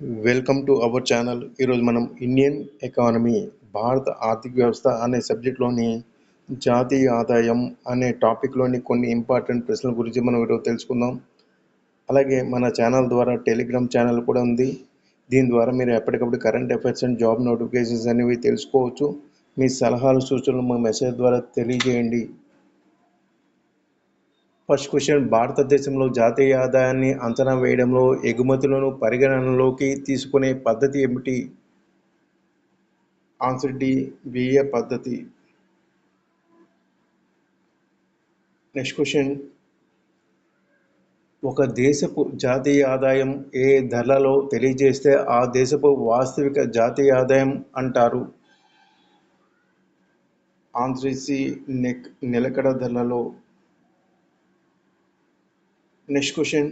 Welcome to our channel ఈరోజు మనం Indian economy భారత ఆర్థిక వ్యవస్థ అనే సబ్జెక్ట్లోని జాతీయ ఆదాయం అనే టాపిక్లోని కొన్ని ఇంపార్టెంట్ ప్రశ్నల గురించి మనం ఈరోజు తెలుసుకుందాం. అలాగే మన ఛానల్ ద్వారా టెలిగ్రామ్ ఛానల్ కూడా ఉంది. దీని ద్వారా మీరు ఎప్పటికప్పుడు current affairs and job notifications అనేవి తెలుసుకోవచ్చు. మీ సలహాలు సూచనలు మా మెసేజ్ ద్వారా తెలియజేయండి. ఫస్ట్ క్వశ్చన్ భారతదేశంలో జాతీయ ఆదాయాన్ని అంచనా వేయడంలో ఎగుమతులను పరిగణనలోకి తీసుకునే పద్ధతి ఏమిటి? ఆన్సర్ డి వ్యయ పద్ధతి. Next question. ఒక దేశపు జాతీయ ఆదాయం ఏ ధరలలో తెలియజేస్తే ఆ దేశపు వాస్తవిక జాతీయ ఆదాయం అంటారు? ఆన్సర్ నెక్ నిలకడ ధరలలో. నెక్స్ట్ క్వశ్చన్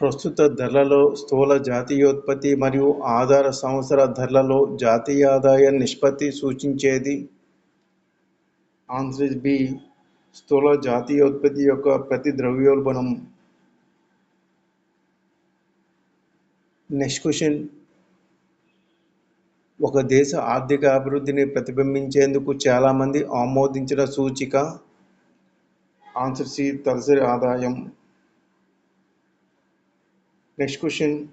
ప్రస్తుత ధరలలో స్థూల జాతీయోత్పత్తి మరియు ఆధార సంవత్సర ధరలలో జాతీయ ఆదాయ నిష్పత్తి సూచించేది? ఆన్సర్ బి స్థూల జాతీయోత్పత్తి యొక్క ప్రతి ద్రవ్యోల్బణం. నెక్స్ట్ క్వశ్చన్ ఒక దేశ ఆర్థిక అభివృద్ధిని ప్రతిబింబించేందుకు చాలామంది ఆమోదించిన సూచిక? ఆన్సర్ సి తలసరి ఆదాయం. Next question.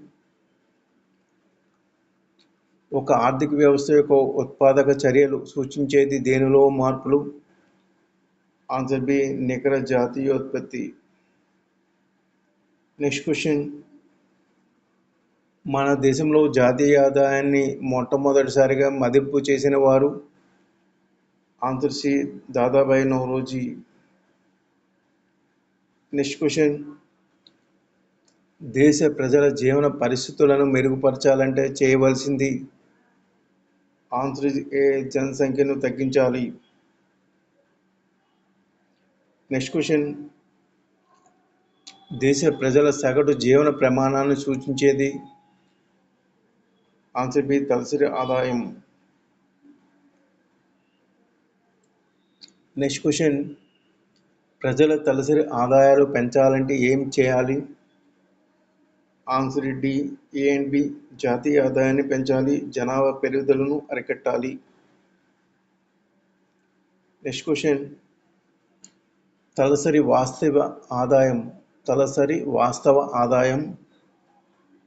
ఒక ఆర్థిక వ్యవస్థ యొక్క ఉత్పాదక చర్యలు సూచించేది దేనిలో మార్పులు? ఆన్సర్ బి నికర జాతీయోత్పత్తి. Next question. మన దేశంలో జాతీయ ఆదాయాన్ని మొట్టమొదటిసారిగా మదింపు చేసిన వారు? Answer C Dadabhai Naoroji next question దేశ ప్రజల జీవన పరిస్థితులను మెరుగుపరచాలంటే చేయవలసింది ఆంధ్ర జనసంఖ్యను తగ్గించాలి. నెక్స్ట్ క్వశ్చన్ దేశ ప్రజల సగటు జీవన ప్రమాణాన్ని సూచించేది ఆన్సర్ బి తలసరి ఆదాయం. నెక్స్ట్ క్వశ్చన్ ప్రజల తలసరి ఆదాయాలు పెంచాలంటే ఏం చేయాలి? Answer D A and B జాతీయ ఆదాయాన్ని పెంచాలి జనాభా పెరుగుదలను అరికట్టాలి. Next question. తలసరి వాస్తవ ఆదాయం తలసరి వాస్తవ ఆదాయం.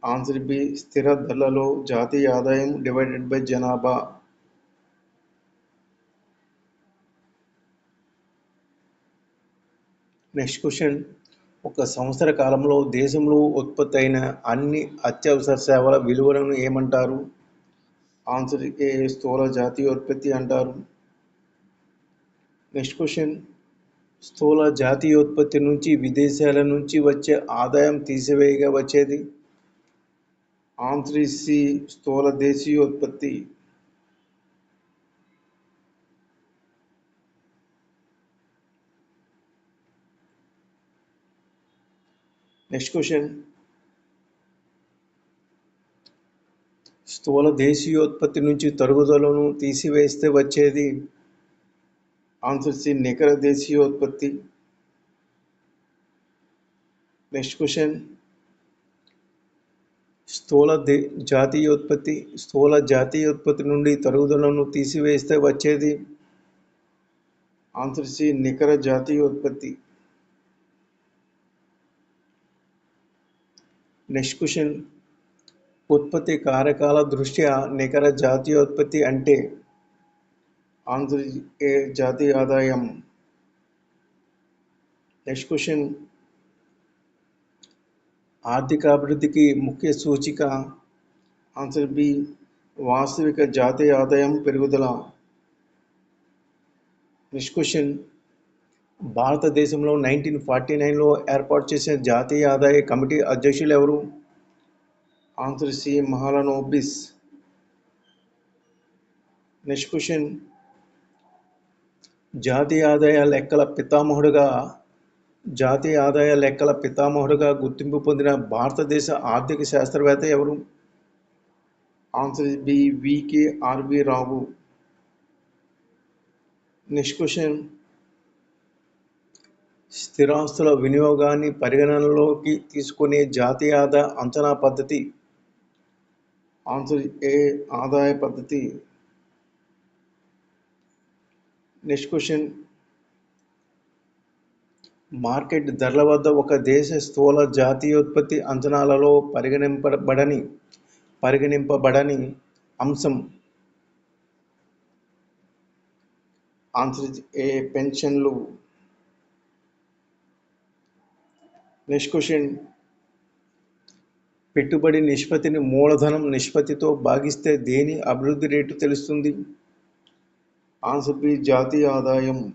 ఆన్సర్ బి స్థిర ధరలలో జాతీయ ఆదాయం డివైడెడ్ బై జనాభా. నెక్స్ట్ క్వశ్చన్ ఒక సంవత్సర కాలంలో దేశంలో ఉత్పత్తి అయిన అన్ని అత్యవసర సేవల విలువలను ఏమంటారు? ఆన్సర్ ఏ స్థూల జాతీయోత్పత్తి అంటారు. నెక్స్ట్ క్వశ్చన్ స్థూల జాతీయోత్పత్తి నుంచి విదేశాల నుంచి వచ్చే ఆదాయం తీసివేయగా వచ్చేది? ఆన్సర్ సి స్థూల దేశీయోత్పత్తి నెక్స్ట్ క్వశ్చన్ స్థూల దేశీయోత్పత్తి నుంచి తరుగుదలను తీసివేస్తే వచ్చేది? ఆన్సర్ సి నికర దేశీయోత్పత్తి. నెక్స్ట్ క్వశ్చన్ స్థూల దే జాతీయోత్పత్తి స్థూల జాతీయోత్పత్తి నుండి తరుగుదలను తీసివేస్తే వచ్చేది? ఆన్సర్ సి నికర జాతీయోత్పత్తి. నెక్స్ట్ క్వశ్చన్ ఉత్పత్తి కారకాల దృష్ట్యా నికర జాతీయోత్పత్తి అంటే ఆంధ్ర జాతీయ ఆదాయం నెక్స్ట్ క్వశ్చన్ ఆర్థికాభివృద్ధికి ముఖ్య సూచిక ఆన్సర్ బి వాస్తవిక జాతీయ ఆదాయం పెరుగుదల. నెక్స్ట్ క్వశ్చన్ భారతదేశంలో నైన్టీన్ ఫార్టీ నైన్లో ఏర్పాటు చేసిన జాతీయ ఆదాయ కమిటీ అధ్యక్షులు ఎవరు? Answer C. Mahalanobis next question. జాతీయ ఆదాయ లెక్కల పితామహుడుగా జాతీయ ఆదాయ లెక్కల పితామహుడుగా గుర్తింపు పొందిన భారతదేశ ఆర్థిక శాస్త్రవేత్త ఎవరు? Answer B. VK RV Rao. Next question. స్థిరాస్తుల వినియోగాన్ని పరిగణనలోకి తీసుకునే జాతీయ ఆదాయ అంచనా పద్ధతి ఆన్సర్ ఏ ఆదాయ పద్ధతి నెక్స్ట్ క్వశ్చన్. మార్కెట్ ధరల వద్ద ఒక దేశ స్థూల జాతీయోత్పత్తి అంచనాలలో పరిగణింపబడని పరిగణింపబడని అంశం. ఆన్సర్ ఏ పెన్షన్లు నెక్స్ట్ క్వశ్చన్ పెట్టుబడి నిష్పత్తిని మూలధనం నిష్పత్తితో భాగిస్తే దేని అభివృద్ధి రేటు తెలుస్తుంది? ఆన్సర్ బి జాతీయ ఆదాయం.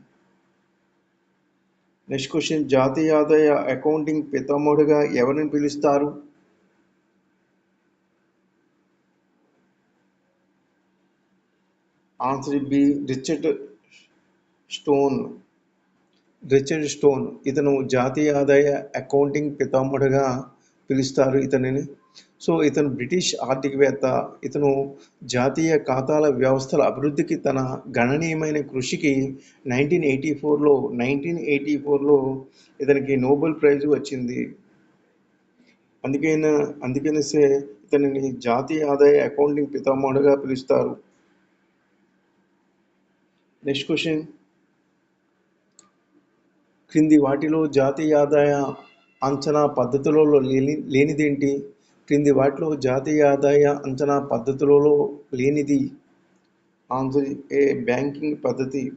నెక్స్ట్ క్వశ్చన్ జాతీయ ఆదాయ అకౌంటింగ్ పితామహుడిగా ఎవరిని పిలుస్తారు? Answer B Richard Stone. Richard Stone ఇతను జాతీయ ఆదాయ అకౌంటింగ్ పితామహుడిగా పిలుస్తారు ఇతనిని. సో ఇతను బ్రిటిష్ ఆర్థికవేత్త ఇతను జాతీయ ఖాతాల వ్యవస్థల అభివృద్ధికి తన గణనీయమైన కృషికి నైన్టీన్ ఎయిటీ ఫోర్లో నైన్టీన్ ఎయిటీ ఫోర్లో ఇతనికి నోబెల్ ప్రైజ్ వచ్చింది. అందుకైనా అందుకనేసే ఇతనిని జాతీయ ఆదాయ అకౌంటింగ్ పితామహుడుగా పిలుస్తారు. నెక్స్ట్ క్వశ్చన్ క్రింది వాటిలో జాతీయ ఆదాయ అంచనా పద్ధతులలో లేని లేనిదేంటి? క్రింది వాటిలో జాతీయ ఆదాయ అంచనా పద్ధతులలో లేనిది. ఆన్సర్ ఏ బ్యాంకింగ్ పద్ధతి.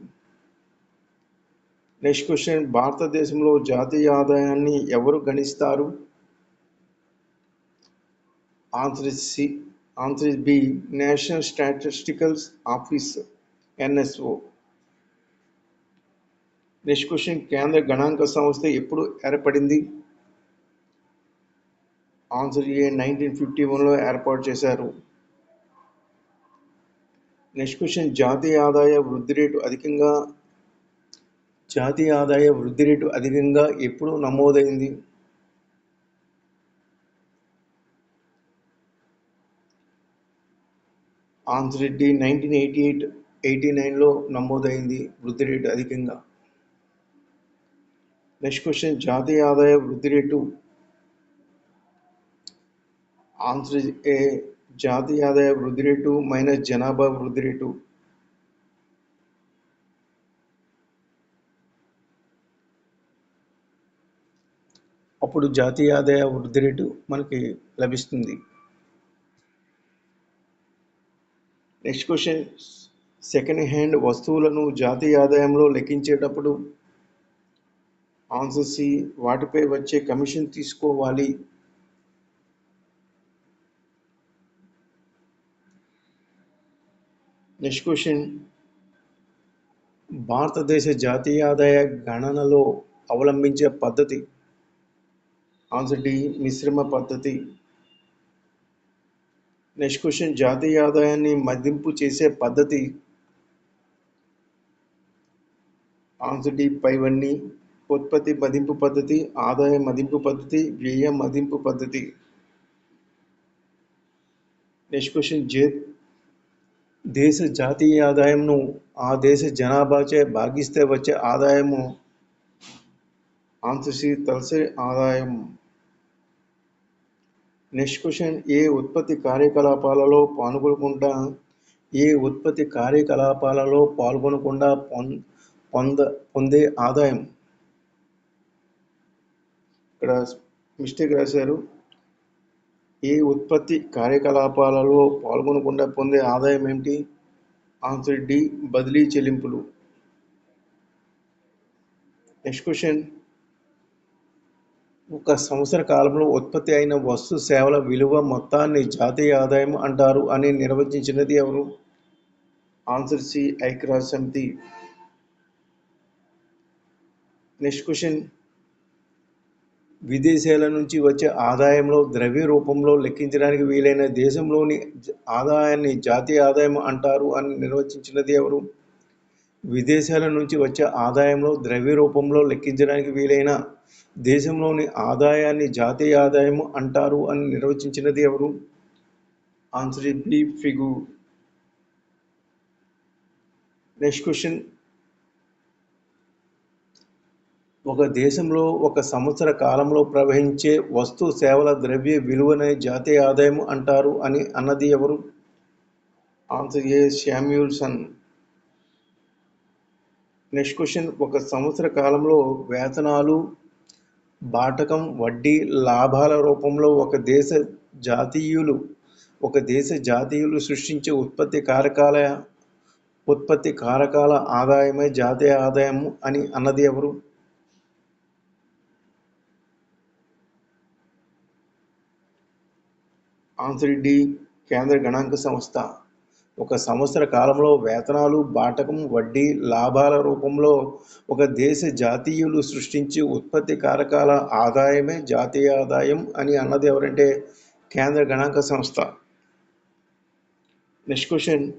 Next question. భారతదేశంలో జాతీయ ఆదాయాన్ని ఎవరు గణిస్తారు? Answer C. Answer B. National statisticals office NSO. Next question కేంద్ర గణాంక సంస్థ ఎప్పుడు ఏర్పడింది? ఆన్సర్ ఏ నైన్టీన్ ఫిఫ్టీ వన్లో ఏర్పాటు చేశారు. నెక్స్ట్ క్వశ్చన్ జాతీయ ఆదాయ వృద్ధి రేటు అధికంగా జాతీయ ఆదాయ వృద్ధి రేటు అధికంగా ఎప్పుడు నమోదైంది? Answer D nineteen eighty eight eighty నైన్లో నమోదైంది. వృద్ధి రేటు అధికంగా. నెక్స్ట్ క్వశ్చన్ జాతీయ ఆదాయ వృద్ధి రేటు. ఆన్సర్ ఏ జాతీయ ఆదాయ వృద్ధి రేటు మైనస్ జనాభా వృద్ధి రేటు. అప్పుడు జాతీయ ఆదాయ వృద్ధి రేటు మనకి లభిస్తుంది. నెక్స్ట్ క్వశ్చన్ సెకండ్ హ్యాండ్ వస్తువులను జాతీయ ఆదాయంలో లెక్కించేటప్పుడు ఆన్సర్ సి వాటిపై వచ్చే కమిషన్ తీసుకోవాలి. Next question. భారతదేశ జాతీయ ఆదాయ గణనలో అవలంబించే పద్ధతి. ఆన్సర్ డి మిశ్రమ పద్ధతి. నెక్స్ట్ క్వశ్చన్ జాతీయ ఆదాయాన్ని మదింపు చేసే పద్ధతి. ఆన్సర్ డి పైవన్నీ. ఉత్పత్తి మదింపు పద్ధతి ఆదాయ మదింపు పద్ధతి వ్యయ మదింపు పద్ధతి. నెక్స్ట్ క్వశ్చన్ జే దేశ జాతీయ ఆదాయంను ఆ దేశ జనాభాచే భాగిస్తే వచ్చే ఆదాయము. ఆన్సర్ తలసే తలసరి ఆదాయం. నెక్స్ట్ క్వశ్చన్ ఏ ఉత్పత్తి కార్యకలాపాలలో పాల్గొనకుండా ఏ ఉత్పత్తి కార్యకలాపాలలో పాల్గొనకుండా పొం పొంద పొందే ఆదాయం? ఇక్కడ మిస్టేక్ రాశారు. ఏ ఉత్పత్తి కార్యకలాపాలలో పాల్గొనకుండా పొందే ఆదాయం ఏమిటి? ఆన్సర్ డి బదిలీ చెల్లింపులు. Next question. ఒక సంవత్సర కాలంలో ఉత్పత్తి అయిన వస్తు సేవల విలువ మొత్తాన్ని జాతీయ ఆదాయం అంటారు అని నిర్వచించినది ఎవరు? ఆన్సర్ సి ఐక్యరాజ్య సమితి. Next question. విదేశాల నుంచి వచ్చే ఆదాయంలో ద్రవ్య రూపంలో లెక్కించడానికి వీలైన దేశంలోని ఆదాయాన్ని జాతీయ ఆదాయం అంటారు అని నిర్వచించినది ఎవరు? విదేశాల నుంచి వచ్చే ఆదాయంలో ద్రవ్య రూపంలో లెక్కించడానికి వీలైన దేశంలోని ఆదాయాన్ని జాతీయ ఆదాయం అంటారు అని నిర్వచించినది ఎవరు? Answer B Pigou next question ఒక దేశంలో ఒక సంవత్సర కాలంలో ప్రవహించే వస్తు సేవల ద్రవ్య విలువనే జాతీయ ఆదాయం అంటారు అని అన్నది ఎవరు? Answer A Samuelson. Next question. ఒక సంవత్సర కాలంలో వేతనాలు బాటకం వడ్డీ లాభాల రూపంలో ఒక దేశ జాతీయులు ఒక దేశ జాతీయులు సృష్టించే ఉత్పత్తి కారకాల ఉత్పత్తి కారకాల ఆదాయమే జాతీయ ఆదాయము అని అన్నది ఎవరు? ఆన్సర్ డి కేంద్ర గణాంక సంస్థ. ఒక సంవత్సర కాలంలో వేతనాలు బాటకం వడ్డీ లాభాల రూపంలో ఒక దేశ జాతీయులు సృష్టించి ఉత్పత్తి కారకాల ఆదాయమే జాతీయ ఆదాయం అని అన్నది ఎవరంటే కేంద్ర గణాంక సంస్థ. Next question.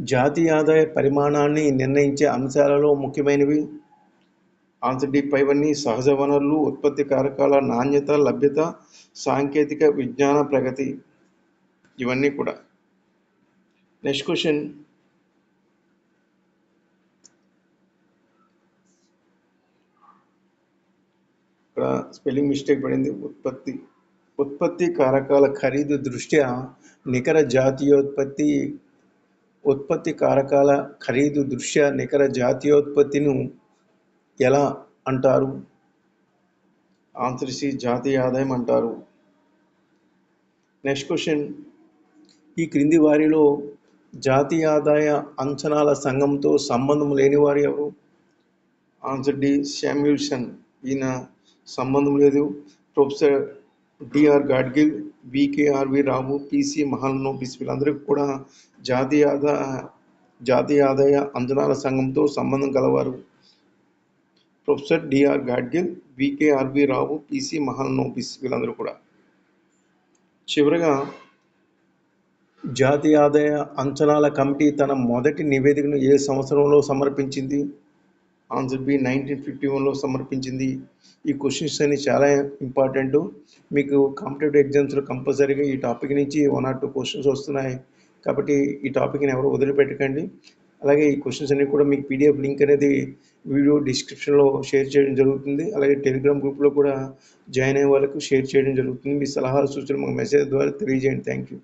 జాతీయ ఆదాయ పరిమాణాన్ని నిర్ణయించే అంశాలలో ముఖ్యమైనవి. ఆన్సర్ డి పైవన్నీ సహజ వనరులు ఉత్పత్తి కారకాల నాణ్యత లభ్యత సాంకేతిక విజ్ఞాన ప్రగతి ఇవన్నీ కూడా. నెక్స్ట్ క్వశ్చన్ ఇక్కడ స్పెల్లింగ్ మిస్టేక్ పడింది. ఉత్పత్తి ఉత్పత్తి కారకాల ఖరీదు దృష్ట్యా నికర జాతీయోత్పత్తి ఉత్పత్తి కారకాల ఖరీదు దృష్ట్యా నికర జాతీయోత్పత్తిను ఎలా అంటారు? ఆన్సర్ సి జాతీయ ఆదాయం అంటారు. నెక్స్ట్ క్వశ్చన్ ఈ క్రింది వారిలో జాతీయ ఆదాయ అంచనాల సంఘంతో సంబంధం లేని వారు ఎవరు? ఆన్సర్ డి శామ్యూల్సన్ ఈయన సంబంధం లేదు. Professor DR Gadgil VKRV Rao PC Mahalanobis వీళ్ళందరికీ కూడా జాతీయ ఆదాయ జాతీయ ఆదాయ అంచనాల సంఘంతో సంబంధం కలవారు professor DR Gadgil VKRV Rao PC Mahalanobis వీళ్ళందరూ కూడా. చివరగా జాతీయ ఆదాయ అంచనాల కమిటీ తన మొదటి నివేదికను ఏ సంవత్సరంలో సమర్పించింది? ఆన్సర్ బి నైన్టీన్ ఫిఫ్టీ వన్లో సమర్పించింది. ఈ క్వశ్చన్స్ అన్ని చాలా ఇంపార్టెంట్. మీకు కాంపిటేటివ్ ఎగ్జామ్స్లో కంపల్సరీగా ఈ టాపిక్ నుంచి వన్ ఆర్ టూ క్వశ్చన్స్ వస్తున్నాయి. కాబట్టి ఈ టాపిక్ని ఎవరు వదిలిపెట్టకండి. అలాగే ఈ క్వశ్చన్స్ అన్ని కూడా మీకు పీడిఎఫ్ లింక్ అనేది వీడియో డిస్క్రిప్షన్లో షేర్ చేయడం జరుగుతుంది. అలాగే టెలిగ్రామ్ గ్రూప్లో కూడా జాయిన్ అయ్యే వాళ్ళకు షేర్ చేయడం జరుగుతుంది. మీ సలహాలు సూచనలు మాకు మెసేజ్ ద్వారా తెలియజేయండి. Thank you